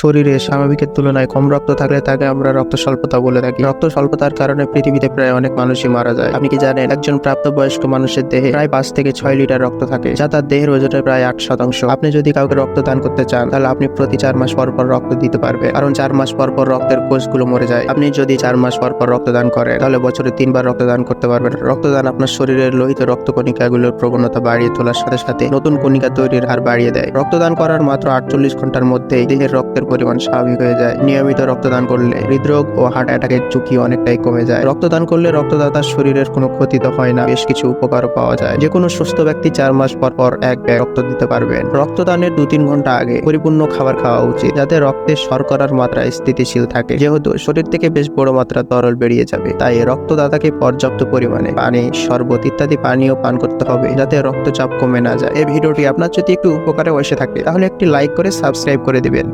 শরীরে স্বাভাবিকের তুলনায় কম রক্ত থাকলে তাকে আমরা রক্ত স্বল্পতা বলে থাকি। রক্ত স্বল্পতার কারণে পৃথিবীতে প্রায় অনেক মানুষই মারা যায়। আপনি কি জানেন, একজন প্রাপ্তবয়স্ক মানুষের দেহে প্রায় পাঁচ থেকে ছয় লিটার রক্ত থাকে, যা তার দেহের ওজনের প্রায় আট শতাংশ। আপনি যদি কাউকে রক্ত দান করতে চান, তাহলে আপনি প্রতি চার মাস পর পর রক্ত দিতে পারবেন কারণ চার মাস পর পর রক্তের কোষগুলো মরে যায়। আপনি যদি চার মাস পর পর রক্তদান করেন, তাহলে বছরে তিনবার রক্তদান করতে পারবেন। রক্তদান আপনার শরীরের লোহিত রক্তকণিকাগুলোর প্রবণতা বাড়িয়ে তোলার সাথে সাথে নতুন কণিকা তৈরির হার বাড়িয়ে দেয়। রক্তদান করার মাত্র আটচল্লিশ ঘণ্টার মধ্যেই দেহের রক্তের পরিমাণ স্বাভাবিক হয়ে যায়। নিয়মিত রক্তদান করলে হৃদরোগ ও হার্ট অ্যাটাকের ঝুঁকি অনেকটাই কমে যায়। রক্তদান করলে রক্তদাতার শরীরের কোনো ক্ষতি তো হয় না, বেশ কিছু উপকারও পাওয়া যায়। যে কোনো সুস্থ ব্যক্তি চার মাস পর পর এক ব্যাগ রক্ত দিতে পারবেন। রক্তদানের দু তিন ঘণ্টা আগে পরিপূর্ণ খাবার খাওয়া উচিত, যাতে রক্তে শর্করার মাত্রা স্থিতিশীল থাকে। যেহেতু শরীর থেকে বেশ বড় মাত্রা তরল বেরিয়ে যাবে, তাই রক্তদাতাকে পর্যাপ্ত পরিমাণে পানি, শরবত ইত্যাদি পানীয় পান করতে হবে, যাতে রক্তচাপ কমে না যায়। এই ভিডিওটি আপনার যদি একটু উপকারে বসে থাকে, তাহলে একটি লাইক করে সাবস্ক্রাইব করে দিবেন।